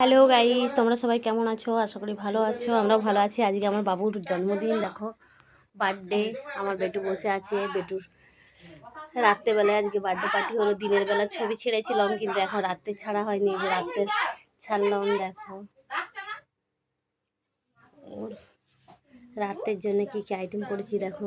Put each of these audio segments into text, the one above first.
Hello guys তোমরা সবাই কেমন আছো? আশা করি ভালো আছো। আমরাও ভালো আছি। আজকে আমার বাবুর জন্মদিন, দেখো। বার্থডে আমার বেটু বসে আছে। বেটুর রাত্রেবেলায় আজকে বার্থডে পার্টি হলো। দিনের বেলা ছবি ছেড়েছিলাম, কিন্তু এখন রাত্রে ছাড়া হয়নি। যে রাত্রে ছাড়লাম, দেখো। রাতের জন্য কি কি আইটেম করেছি, দেখো।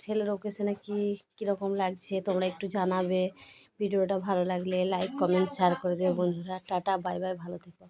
ছেলের ওকেশনে কি কীরকম লাগছে? তোমরা একটু জানাবে। ভিডিওটা ভালো লাগলে লাইক কমেন্ট শেয়ার করে দেবে বন্ধুরা। টাটা বাই বাই ভালো থেকো।